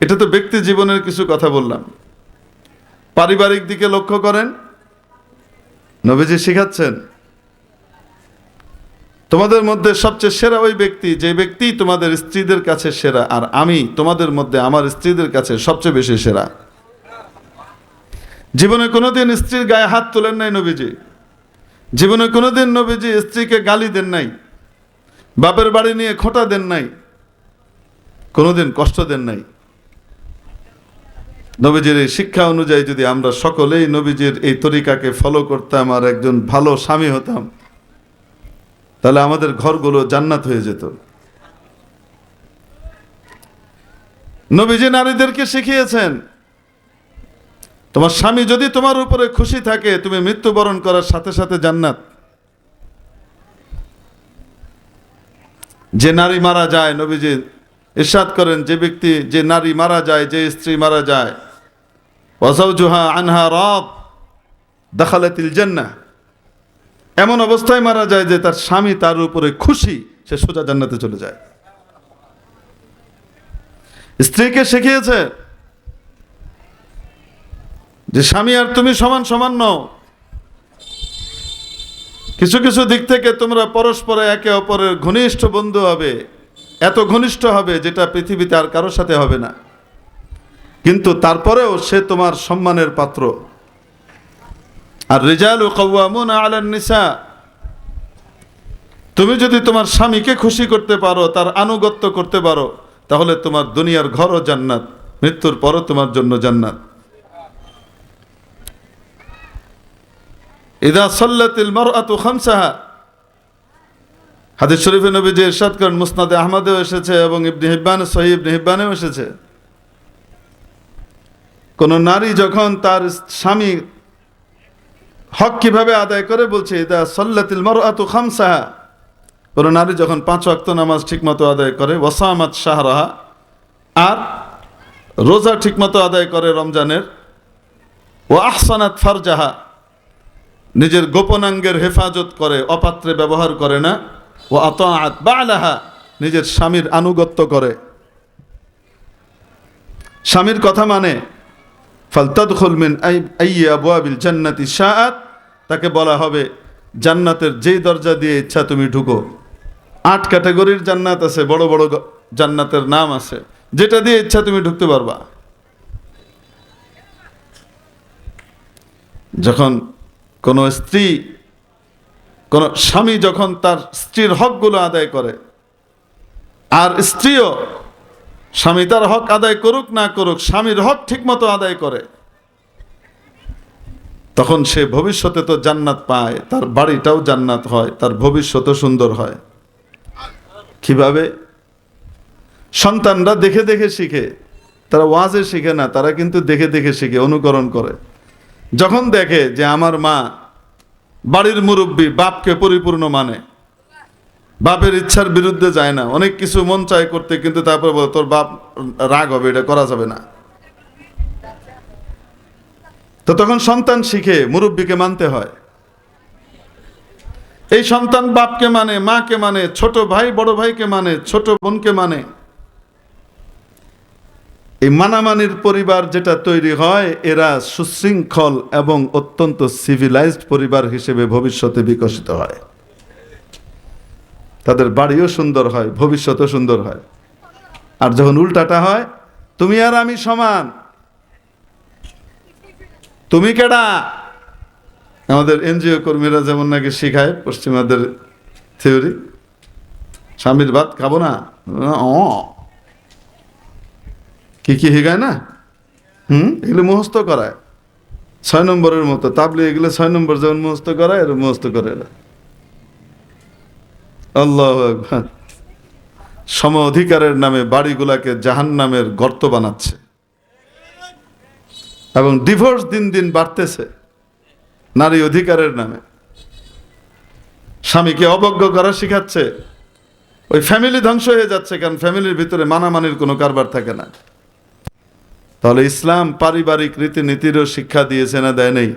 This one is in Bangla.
এটা তো ব্যক্তি জীবনের কিছু কথা বললাম। পারিবারিক দিকে লক্ষ্য করেন। নবীজি শিখাচ্ছেন, তোমাদের মধ্যে সবচেয়ে সেরা ওই ব্যক্তি, যে ব্যক্তি তোমাদের স্ত্রীদের কাছে সেরা, আর আমি তোমাদের মধ্যে আমার স্ত্রীদের কাছে সবচেয়ে বেশি সেরা। জীবনে কোনোদিন স্ত্রীর গায়ে হাত তোলেন নাই নবীজি। জীবনে কোনোদিন নবীজি স্ত্রীকে গালি দেন নাই। বাপের বাড়ি নিয়ে খোটা দেন নাই। কোনোদিন কষ্ট দেন নাই। নবীজির এই শিক্ষা অনুযায়ী যদি আমরা সকলেই নবীজির এই তরিকাকে ফলো করতাম আর একজন ভালো স্বামী হতাম, তাহলে আমাদের ঘরগুলো জান্নাত হয়ে যেত। নবীজি নারীদেরকে শিখিয়েছেন, তোমার স্বামী যদি তোমার উপরে খুশি থাকে, তুমি মৃত্যুবরণ করার সাথে সাথে জান্নাত। যে নারী মারা যায়, নবীজি ইরশাদ করেন, যে ব্যক্তি, যে নারী মারা যায়, যে স্ত্রী মারা যায় ওয়াজাউজুহা আনহা রব, দাখালাতিল জান্নাহ। এমন অবস্থায় মারা যায় যে তার স্বামী তার উপরে খুশি, সে সোজা জান্নাতে চলে যায়। স্ত্রীকে শিখিয়েছে যে, স্বামী আর তুমি সমান সমান নও। কিছু কিছু দিক থেকে তোমরা পরস্পরে একে অপরের ঘনিষ্ঠ বন্ধু হবে। এত ঘনিষ্ঠ হবে যেটা পৃথিবীতে আর কারোর সাথে হবে না। কিন্তু তারপরেও সে তোমার সম্মানের পাত্র। আর রেজাল কৌয়ামুন আলান নিসা, তুমি যদি তোমার স্বামীকে খুশি করতে পারো, তার আনুগত্য করতে পারো, তাহলে তোমার দুনিয়ার ঘরও জান্নাত, মৃত্যুর পরও তোমার জন্য জান্নাত। ইদা সাল্লাতিল মারআতু খামসাহা, হাদিস শরীফে নবী ইরশাদ করেন, মুসনাদে আহমদেও এসেছে এবং ইবনে হিব্বান সহি ইবনে হিব্বানেও এসেছে। কোন নারী যখন তার স্বামী হক কীভাবে আদায় করে বলছে, ইদা সাল্লাতিল মারআতু খামসাহা। কোন নারী যখন পাঁচ ওয়াক্ত নামাজ ঠিকমতো আদায় করে, ওয়াসামাত শাহরাহা। আর রোজা ঠিকমতো আদায় করে রমজানের ও আহসানাত ফারজাহা। নিজের গোপনাঙ্গের হেফাজত করে, অপাত্রে ব্যবহার করে না ও আতাআত বালাহা। নিজের স্বামীর আনুগত্য করে। স্বামীর কথা মানে ফালতাদখুল মিন আইয়্যা আবওয়াবিল জান্নাতি শাআত, তাকে বলা হবে জান্নাতের যেই দরজা দিয়ে ইচ্ছা তুমি ঢুকো। আট ক্যাটাগরির জান্নাত আছে, বড় বড় জান্নাতের নাম আছে। যেটা দিয়ে ইচ্ছা তুমি ঢুকতে পারবা। যখন কোনো স্ত্রী, কোন স্বামী যখন তার স্ত্রীর হকগুলো আদায় করে, আর স্ত্রীও স্বামী তার হক আদায় করুক না করুক, স্বামীর হক ঠিকমতো আদায় করে। তখন সে ভবিষ্যতে তো জান্নাত পায়, তার বাড়িটাও জান্নাত হয়, তার ভবিষ্যতও সুন্দর হয়। কীভাবে? সন্তানরা দেখে দেখে শিখে, তারা ওয়াজে শিখে না, তারা কিন্তু দেখে দেখে শিখে, অনুকরণ করে। যখন দেখে যে আমার মা বাড়ির মুরব্বী বাপকে পরিপূর্ণ মানে বাপের ইচ্ছার বিরুদ্ধে যায় না। অনেক কিছু মন চায় করতে, কিন্তু তারপরে বলে, তোর বাপ রাগ হবে, এটা করা যাবে না। তো তখন সন্তান শিখে মুরব্বীকে মানতে হয়। এই সন্তান বাপকে মানে মাকে মানে ছোট ভাই, বড় ভাইকে মানে ছোট বোনকে মানে। এই মানামানির পরিবার যেটা তৈরি হয়, এরা সুশৃঙ্খল এবং অত্যন্ত সিভিলাইজড পরিবার হিসেবে ভবিষ্যতে বিকশিত হয়। তাদের বাড়িও সুন্দর হয়, ভবিষ্যতও সুন্দর হয়। আর যখন উল্টাটা হয়, তুমি আর আমি সমান। তুমি কেডা? আমাদের এনজিও কর্মীরা যেমন নাকি শিখায় পশ্চিমাদের থিওরি। স্বামীর ভাত খাব না? ও কি কি শিখায় না? হুম? এগুলো মুখস্থ করায়। ছয় নম্বরের মতো। তাবলি এগুলো ছয় নম্বর যেমন মুখস্থ করায় এর মুখস্থ করে এরা। আল্লাহ। সম অধিকারের নামে বাড়িগুলাকে জাহান নামের গর্ত বানাচ্ছে। এবং ডিভোর্স দিন দিন বাড়তেছে নারী অধিকারের নামে। স্বামীকে অবজ্ঞ করা শিখাচ্ছে। ওই ফ্যামিলি ধ্বংস হয়ে যাচ্ছে, কারণ ফ্যামিলির ভিতরে মানামানির কোনো কারবার থাকে না। তাহলে ইসলাম পারিবারিক রীতিনীতিরও শিক্ষা দিয়েছে না দেয় নেই?